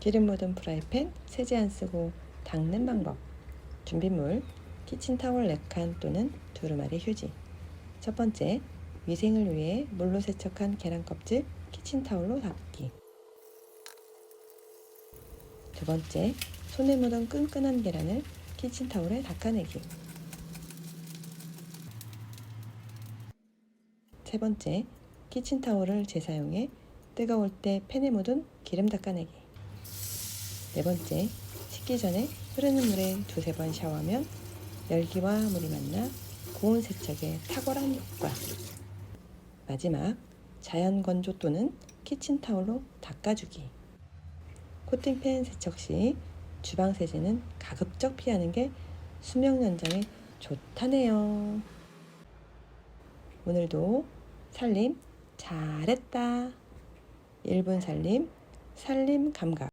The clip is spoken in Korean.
기름 묻은 프라이팬 세제 안 쓰고 닦는 방법. 준비물 키친타월 4칸 또는 두루마리 휴지. 첫 번째 위생을 위해 물로 세척한 계란 껍질 키친타올로 닦기. 두 번째 손에 묻은 끈끈한 계란을 키친타올에 닦아내기. 세 번째 키친타올을 재사용해 뜨거울 때 팬에 묻은 기름 닦아내기 네 번째, 씻기 전에 흐르는 물에 두세 번 샤워하면 열기와 물이 만나 고온 세척에 탁월한 효과. 마지막, 자연 건조 또는 키친타올로 닦아주기. 코팅팬 세척 시 주방 세제는 가급적 피하는 게 수명 연장에 좋다네요. 오늘도 살림 잘했다. 1분 살림, 살림 감각.